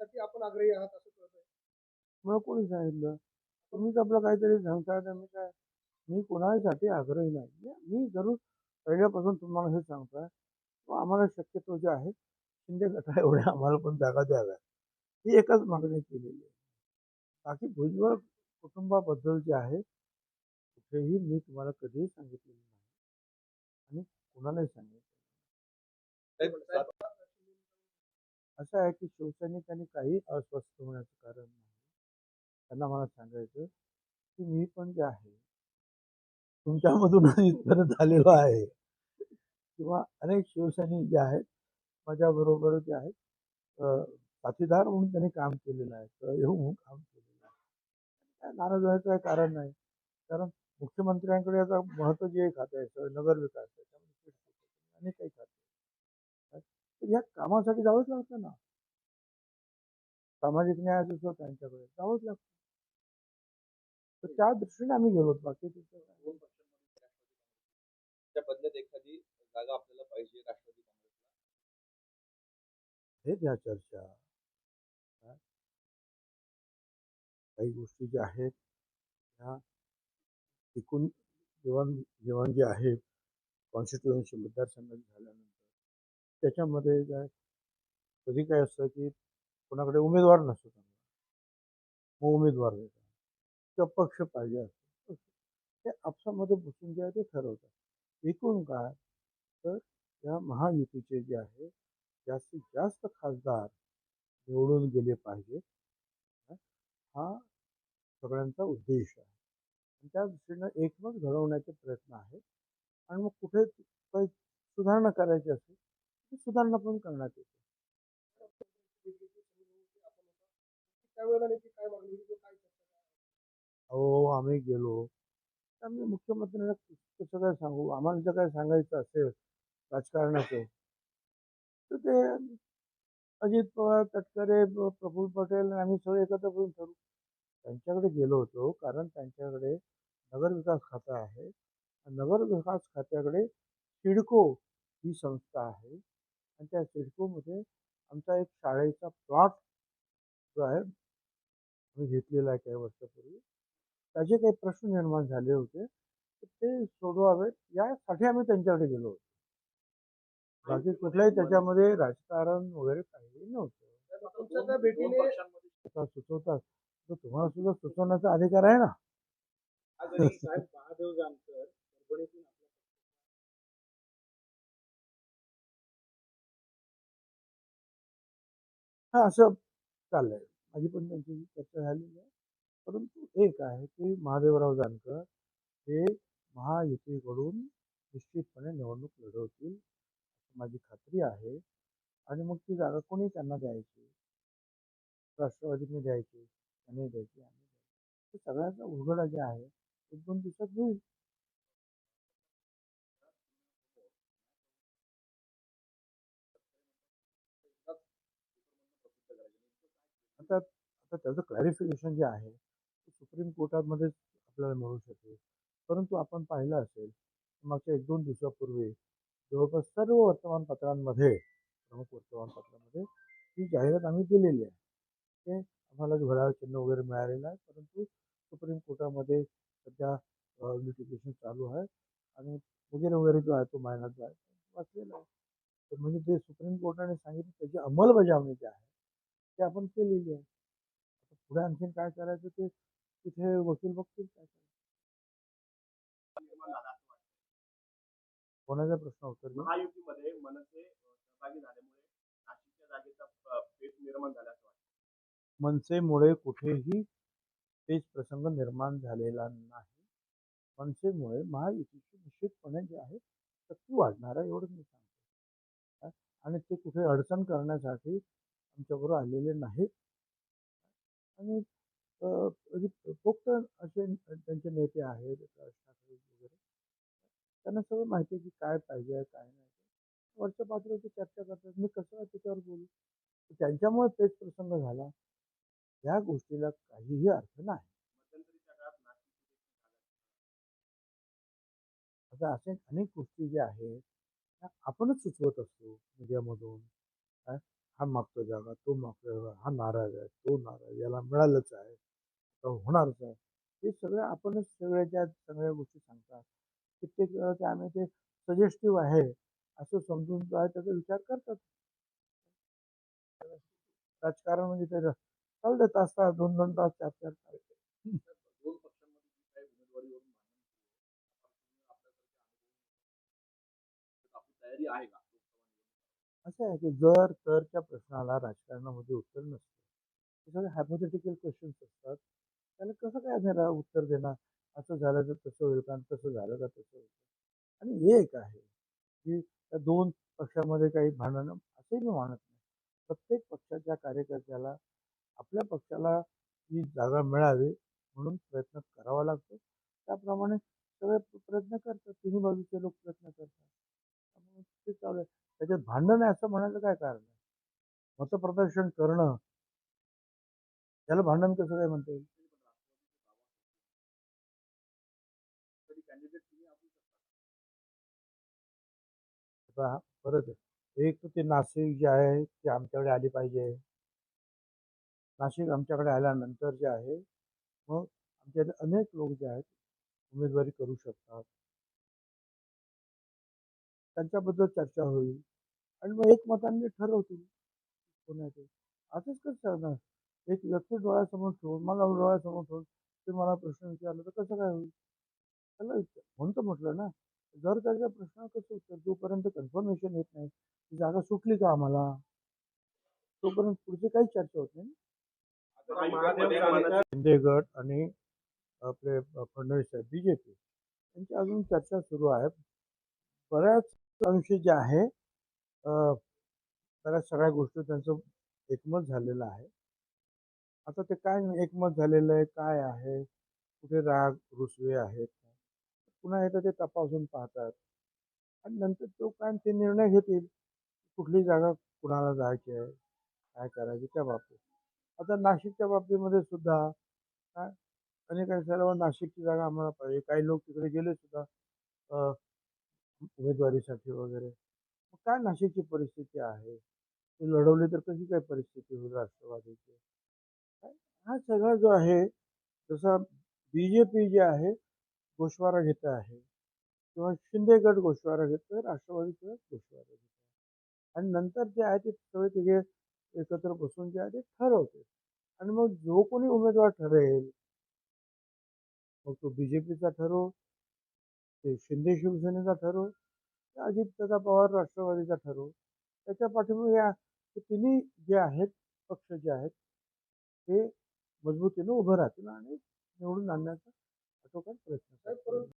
त्यासाठी आपण आग्रही आहात असं कळत आहे मला कोणी सांगितलं? तुम्हीच आपलं काहीतरी सांगताय तर मी काय? मी कोणासाठी आग्रही नाही. मी- जरूर पहिल्यापासून तुम्हाला हे सांगतोय. आम्हाला शक्यतो जे आहे शिंदे गटा एवढ्या आम्हाला पण जागा द्याव्या ही एकच मागणी केलेली आहे. बाकी भुजबळ कुटुंबाबद्दल जे आहे कुठेही मी तुम्हाला कधीही सांगितलेलं नाही. आणि कोणालाही सांगितलं असं आहे की शिवसैनिकांनी काही अस्वस्थ होण्याचं कारण नाही. त्यांना मला सांगायचं की मी पण जे आहे तुमच्यामधून इथपर्यंत आलेलो आहे. किंवा अनेक शिवसैनिक जे आहेत माझ्याबरोबर जे आहेत साथीदार म्हणून त्यांनी काम केलेलं आहे सहयोग म्हणून काम केलेलं आहे. काय नाराज व्हायचं काही कारण नाही. कारण मुख्यमंत्र्यांकडे आता महत्वाची एक खातं आहे स- नगर विकास त्याच्यामध्ये अनेक काही खाते या कामासाठी जावंच लागतं ना. सामाजिक न्याय असो त्यांच्याकडे जावंच लागतं. तर त्या दृष्टीने आम्ही गेलो बाकी त्या बदल्यात एखादी जागा आपल्याला पाहिजे राष्ट्रवादी काँग्रेसला? हे द्या चर्चा? काही गोष्टी ज्या आहेत ह्या टिकून जेवण जेवण जे आहे कॉन्स्टिट्युएन्सी मतदारसंघात झाल्यानंतर त्याच्यामध्ये काय कधी काय असतं की कोणाकडे उमेदवार नसतो त्यांना मग उमेदवार देतात. किंवा पक्ष पाहिजे असतो. ते आपसामध्ये बसून जे आहे ते ठरवतात. एकूण काय तर या महायुतीचे जे आहे जास्तीत जास्त खासदार निवडून गेले पाहिजे. हा सगळ्यांचा उद्देश आहे. आणि त्या दृष्टीनं एकमत घडवण्याचे प्रयत्न आहेत. आणि मग कुठे काही सुधारणा करायची असेल सुधारणा पण करण्यात येते. हो काय अहो आम्ही गेलो. तर आम्ही मुख्यमंत्र्यांना कसं काय सांगू? आम्हाला जर काय सांगायचं असेल राजकारणाचं. तर ते अजित पवार तटकरे प्रफुल प्रफुल्ल पटेल आम्ही सगळे एकत्र करून ठरू त्यांच्याकडे गेलो होतो कारण त्यांच्याकडे नगर विकास खातं आहे. नगरविकास नगर विकास खात्याकडे सिडको ही संस्था आहे. आणि त्या सिडकोमध्ये आमचा एक शाळेचा प्लॉट जो आहे आम्ही घेतलेला आहे काही वर्षापूर्वी. त्याचे काही प्रश्न निर्माण झाले होते. तर ते सोडवावेत यासाठी आम्ही त्यांच्याकडे गेलो होतो. बाकी कुठल्याही त्याच्यामध्ये राजकारण वगैरे काहीही नव्हतं. भेटीने सुचवतात. तर तुम्हाला सुद्धा सुचवण्याचा अधिकार आहे ना? हा असं चाललंय. माझी पण त्यांची चर्चा झालेली आहे. परंतु एक आहे की महादेवराव जानकर हे महायुतीकडून निश्चितपणे निवडणूक लढवतील अशी माझी खात्री आहे. आणि मग ती जागा कोणी त्यांना द्यायची? राष्ट्रवादीने द्यायची त्यांनी द्यायची आम्ही द्यायची. सगळ्याचा उलगडा जे आहे एक दोन दिवसात होईल आता तर त्याचं क्लॅरिफिकेशन जे आहे ते सुप्रीम कोर्टामध्ये आपल्याला मिळू शकेल. परंतु आपण पाहिलं असेल मागच्या एक दोन दिवसापूर्वी जवळपास सर्व वर्तमानपत्रांमध्ये प्रमुख वर्तमानपत्रामध्ये ही जाहिरात आम्ही दिलेली आहे. ते आम्हाला घड्याळ चिन्ह वगैरे मिळालेलं आहे परंतु सुप्रीम कोर्टामध्ये सध्या लिटिगेशन चालू आहे आणि वगैरे वगैरे जो आहे तो महिन्यात जो आहे तो वाचलेला आहे. तर म्हणजे ते सुप्रीम कोर्टाने सांगितलं त्याची अंमलबजावणी जी आहे ते आपण केलेली आहे. पुढे आणखीन काय करायचं ते तिथे वकील बघतील काय. कोणाचा प्रश्न उत्तर महायुतीमध्ये मनसे सहभागी झाल्यामुळे नाशिकच्या जागेचा पेच निर्माण झाला मनसेमुळे कुठेही तेच प्रसंग निर्माण झालेला नाही. मनसेमुळे महायुतीची निश्चितपणे जे आहे शक्ती वाढणार आहे एवढं मी सांगतो? आणि ते कुठे अडचण करण्यासाठी आमच्याबरोबर आलेले नाहीत. आणि अ, म्हणजे फक्त असे त्यांचे नेते आहेत राज ठाकरे वगैरे त्यांना सगळं माहिती आहे की काय पाहिजे काय नाही. वरच्या पातळीवरती चर्चा करतात. मी कसं त्याच्यावर बोलू? त्यांच्यामुळे तेच प्रसंग झाला. या गोष्टीला काहीही अर्थ नाही. मध्यंतरीच्या काळात नाशिक आता असे अनेक गोष्टी ज्या आहेत त्या आपणच सुचवत असतो मीडियामधून. काय हा मागतो जागा तो मागतो जागा हा नाराज आहे तो नाराज याला मिळालंच आहे होणारच आहे. हे सगळं आपणच सगळ्या ज्या सगळ्या गोष्टी सांगतात. कित्येक वेळा ते आम्ही ते सजेस्टिव्ह आहे असं समजून जो आहे त्याचा विचार करतात. राजकारण म्हणजे ते चालू तास तास दोन दोन तास चार चार तास दोन पक्षांमध्ये जी काही उमेदवारीवरून भांडण सुरू आहे, आपली तयारी आहे का कसं आहे की जर तरच्या प्रश्नाला राजकारणामध्ये उत्तर नसतं. हे सगळे हायपोथेटिकल क्वेश्चन्स असतात. त्याला कसं काय देणार उत्तर देणार? असं झालं तर तसं होईल का? तसं झालं का तसं होईल आणि हे एक आहे की त्या दोन पक्षामध्ये काही भांडणं असंही मी मानत नाही. प्रत्येक पक्षाच्या कार्यकर्त्याला आपल्या पक्षाला ही जागा मिळावी म्हणून प्रयत्न करावा लागतो. त्याप्रमाणे सगळे प्रयत्न करतात. तिन्ही बाजूचे लोक प्रयत्न करतात. ते चालू आहे. त्याच्यात भांडण आहे असं म्हणायचं काय कारण आहे? मतप्रदर्शन करणं. त्याला भांडण कसं काय म्हणता येईल? परत एक तर ते नाशिक जे आहे ते आमच्याकडे आली पाहिजे. नाशिक आमच्याकडे आल्यानंतर जे आहे मग आमच्याकडे अनेक लोक जे आहेत उमेदवारी करू शकतात. त्यांच्याबद्दल चर्चा होईल. आणि मग एकमताने ठरवतील कोण आहे ते असंच कसं सांगणार? एक व्यक्ती डोळ्यासमोर ठेवून मला डोळ्यासमोर ठेवून ते मला प्रश्न विचारला तर कसं काय होईल? त्याला विचार- म्हणून तर म्हटलं ना जर त्याच्या प्रश्नावर कसं उत्तर? जोपर्यंत कन्फर्मेशन येत नाही ती जागा सुटली का आम्हाला? तोपर्यंत पुढची काही चर्चा होत नाही शिंदे गट आणि आपले फडणवीस साहेब बीजेपी यांची अजून चर्चा सुरू आहे. बऱ्याच अंशी जे आहे बऱ्याच सगळ्या गोष्टी त्यांचं एकमत झालेलं आहे. आता ते काय एकमत झालेलं आहे? काय आहे? कुठे राग रुसवे आहेत? पुन्हा एकदा ते तपासून पाहतात. आणि नंतर तो काय ते निर्णय घेतील? कुठली जागा कुणाला जायची आहे? काय करायची त्या बाबतीत? आता नाशिकच्या बाबतीमध्ये सुद्धा काय? अनेक सर्व नाशिकची जागा आम्हाला पाहिजे. काही लोक तिकडे गेले सुद्धा उमेदवारीसाठी वगैरे. मग काय नाशिकची परिस्थिती आहे? ते लढवली तर कशी काय परिस्थिती होईल राष्ट्रवादीची? हा सगळा जो आहे जसा बी जे पी जे आहे गोषवारा घेत आहे. किंवा शिंदे गट गोषवारा घेतं राष्ट्रवादी किंवा गोषवारा घेत आहे. आणि नंतर जे आहे ते सगळे तिघे एकत्र बसून जे आहे ते ठरवते आणि मग जो कोणी उमेदवार ठरेल मग तो बी जे पीचा ठरो ते शिंदे शिवसेनेचा ठरो. अजितदादा पवार राष्ट्रवादीचा ठरो त्याच्या पाठीमागे या तिन्ही जे आहेत पक्ष जे आहेत ते मजबूतीनं उभं राहतील आणि निवडून आणण्याचा आटोकाट प्रयत्न